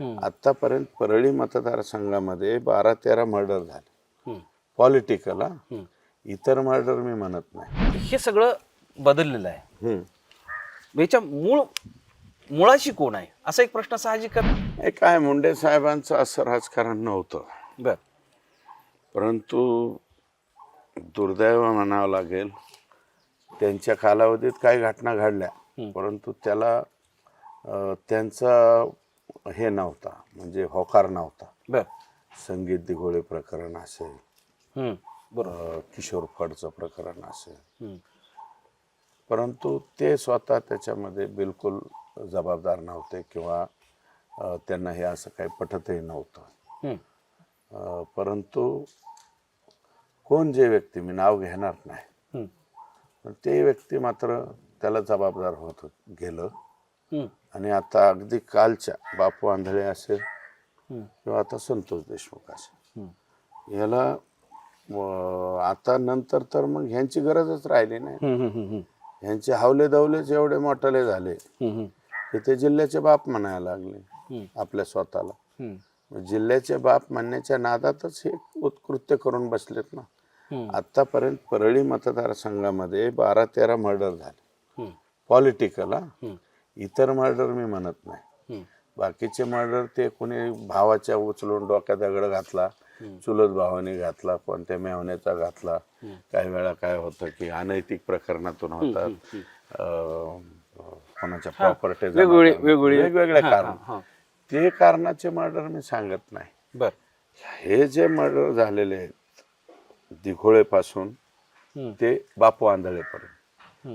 आतापर्यंत परळी मतदारसंघामध्ये बारा तेरा मर्डर झाले. पॉलिटिकल. इतर मर्डर मी म्हणत नाही. हे सगळं बदललेलं आहे. याच्या मूळ मुळाशी कोण आहे? असा एक प्रश्न साहजिकच हे काय मुंडे साहेबांचं असं राजकारण नव्हतं. बर. परंतु दुर्दैव म्हणावं लागेल त्यांच्या कालावधीत काही घटना घडल्या. परंतु त्याला त्यांचा हे नव्हता म्हणजे होकार नव्हता बर संगीत दिघोळे प्रकरण असेल हम्म. बरोबर अं, किशोर फडचं प्रकरण असेल हम्म. परंतु ते स्वतः त्याच्यामध्ये बिलकुल जबाबदार नव्हते किंवा अं, त्यांना हे असं काही पटतही नव्हतं हम्म. अं, परंतु कोण जे व्यक्ती मी नाव घेणार नाही हम्म. पण ते व्यक्ती मात्र त्याला जबाबदार होत गेलं. आणि आता अगदी कालच्या बापू आंधळे असेल. किंवा आता संतोष देशमुख असेल हम्म. याला अं, आता नंतर तर मग ह्यांची गरजच राहिली नाही. ह्यांचे हावले दवलेच एवढे मोठाले झाले. की ते जिल्ह्याचे बाप म्हणायला लागले. आपल्या स्वतःला जिल्ह्याचे बाप म्हणण्याच्या नादातच हे उत्कृत्य करून बसलेत ना. आतापर्यंत परळी मतदारसंघामध्ये बारा तेरा मर्डर झाले. पॉलिटिकल हा. इतर मर्डर मी म्हणत नाही. बाकीचे मर्डर ते कोणी भावाच्या उचलून डोक्यात दगड घातला चुलत भावाने घातला कोणत्या मेहण्याचा घातला. काही वेळा काय होतं की अनैतिक प्रकरणातून होतात. अं, कोणाच्या प्रॉपर्टी वेगवेगळे- वेगवेगळे- वेगवेगळे हा, कारण. ते कारणाचे मर्डर मी सांगत नाही. बर. हे जे मर्डर झालेले आहेत दिघोळेपासून. ते बापू आंधळेपर्यंत.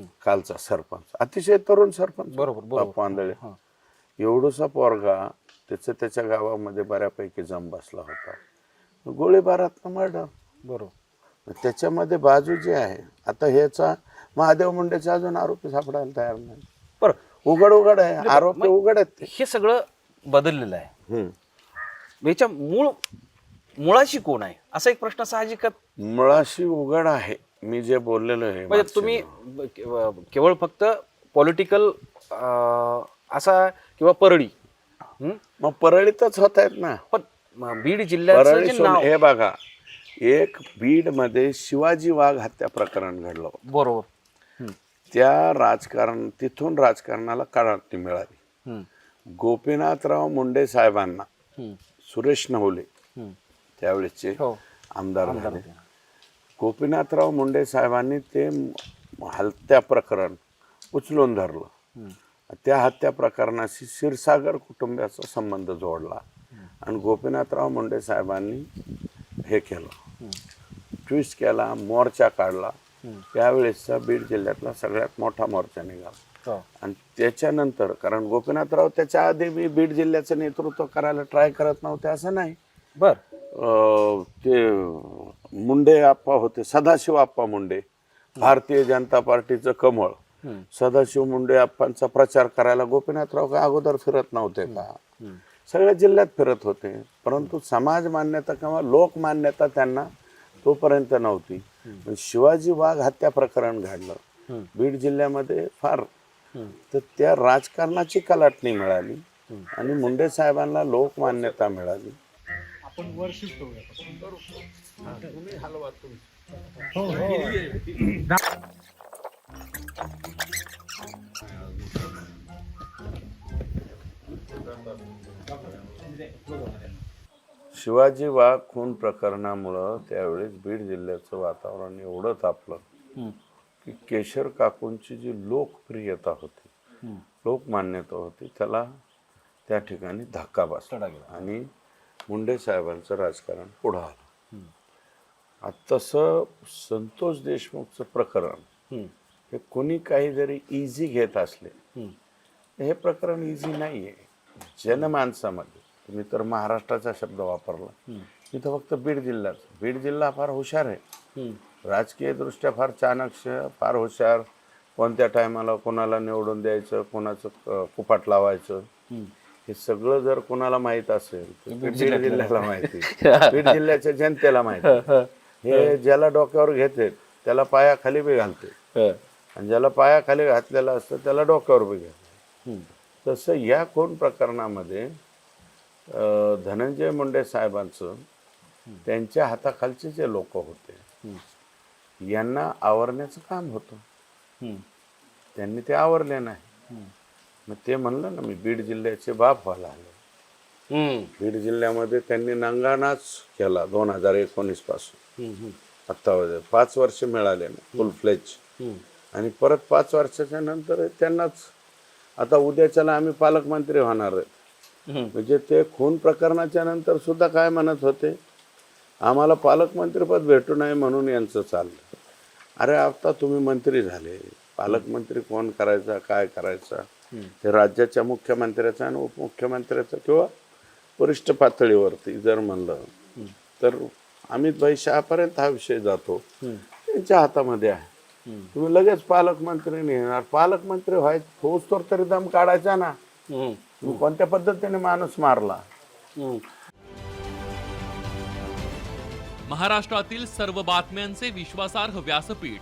कालचा सरपंच. अतिशय तरुण सरपंच. बरोबर, बरोबर. बापू आंधळे. हा. एवढूसा पोरगा त्याचं त्याच्या गावामध्ये बऱ्यापैकी जम बसला होता. गोळीबारात मर्डर. बरोबर. त्याच्यामध्ये बाजू जी आहे आता ह्याचा महादेव मुंडेचे अजून आरोपी सापडायला तयार नाही. बर. उघड उघड आहे. आरोपी उघड आहेत ते. हे सगळं बदललेलं आहे. हम्म. याच्या मूळ मुळाशी कोण आहे? असा एक प्रश्न साहजिकच मुळाशी उघड आहे. मी जे बोललेलो आहे म्हणजे तुम्ही केवळ फक्त पॉलिटिकल असा किंवा परळी? मग परळीतच होत आहेत ना पण बीड जिल्ह्याचं परळी जे सोड- नाव हे बघा एक बीडमध्ये शिवाजी वाघ हत्या प्रकरण घडलं. बरोबर. त्या राजकारण तिथून राजकारणाला काढाटी मिळाली. गोपीनाथराव मुंडे साहेबांना. सुरेश नवले. त्यावेळेसचे हो आमदार झाले गोपीनाथराव मुंडे साहेबांनी ते हत्या प्रकरण उचलून धरलं. त्या हत्या प्रकरणाशी क्षीरसागर कुटुंबाचा संबंध जोडला. आणि गोपीनाथराव मुंडे साहेबांनी हे केलं. ट्विस्ट केला मोर्चा काढला. त्यावेळेसचा बीड जिल्ह्यातला सगळ्यात मोठा मोर्चा निघाला. हो. आणि त्याच्यानंतर कारण गोपीनाथराव त्याच्या आधी मी बीड जिल्ह्याचं नेतृत्व करायला ट्राय करत नव्हते असं नाही. बर. ते मुंडे आप्पा होते सदाशिव आप्पा मुंडे भारतीय जनता पार्टीचं कमळ. सदाशिव मुंडे आप्पांचा प्रचार करायला गोपीनाथराव का अगोदर फिरत नव्हते का? सगळ्या जिल्ह्यात फिरत होते परंतु समाज मान्यता किंवा लोक मान्यता त्यांना तोपर्यंत नव्हती. शिवाजी वाघ हत्या प्रकरण घडलं. बीड जिल्ह्यामध्ये फार. तर त्या राजकारणाची कलाटणी मिळाली आणि मुंडे साहेबांना लोक मान्यता मिळाली शिवाजी वाघ खून प्रकरणामुळं त्यावेळेस बीड जिल्ह्याचं वातावरण एवढं तापलं. की केशर काकूंची जी लोकप्रियता होती. लोकमान्यता होती त्याला त्या ठिकाणी धक्का बसला. आणि मुंडे साहेबांचं राजकारण पुढं आलं. तसं संतोष देशमुखचं प्रकरण हं. कोणी काही जरी इझी घेत असले हं. हे प्रकरण इझी नाही आहे जनमानसामध्ये तुम्ही तर महाराष्ट्राचा शब्द वापरला. इथं फक्त बीड जिल्ह्याच. बीड जिल्हा फार हुशार आहे. हं. राजकीय दृष्ट्या फार चाणक्ष फार हुशार. कोणत्या टायमाला कोणाला निवडून द्यायचं कोणाचं कुपाट लावायचं. हं. सगळं जर कोणाला माहीत असेल तर बीड जिल्ह्याला माहिती. बीड जिल्ह्याच्या जनतेला माहिती. हे. ज्याला डोक्यावर घेते त्याला पायाखाली बी घालते. आणि ज्याला पायाखाली घातलेलं असतं त्याला डोक्यावर बी घालते. तसं या खून प्रकरणामध्ये धनंजय मुंडे साहेबांचं त्यांच्या हाताखालचे जे लोक होते यांना आवरण्याचं काम होतं. त्यांनी ते आवरले नाही. मग ते म्हणलं ना मी बीड जिल्ह्याचे बाप व्हायला आलो. बीड जिल्ह्यामध्ये त्यांनी नंगानाच केला दोन हजार एकोणीसपासून. आत्ता पाच वर्ष मिळाले ना फुल फ्लेज आणि परत पाच वर्षाच्या नंतर त्यांनाच आता उद्याच्याला आम्ही पालकमंत्री होणार म्हणजे ते खून प्रकरणाच्या नंतर सुद्धा काय म्हणत होते? आम्हाला पालकमंत्रीपद भेटू नये म्हणून यांचं चाललं. अरे आता तुम्ही मंत्री झाले. पालकमंत्री कोण करायचा काय करायचा? ते राज्याच्या मुख्यमंत्र्याचा आणि उपमुख्यमंत्र्याचा किंवा वरिष्ठ पातळीवरती जर म्हणलं तर अमित भाई शहापर्यंत हा विषय जातो. त्यांच्या हातामध्ये आहे. तुम्ही लगेच पालकमंत्री नेणार. पालकमंत्री व्हायचं ठोस तर तरी दम काढायचा ना. तुम्ही कोणत्या पद्धतीने माणूस मारला? महाराष्ट्रातील सर्व बातम्यांचे विश्वासार्ह व्यासपीठ.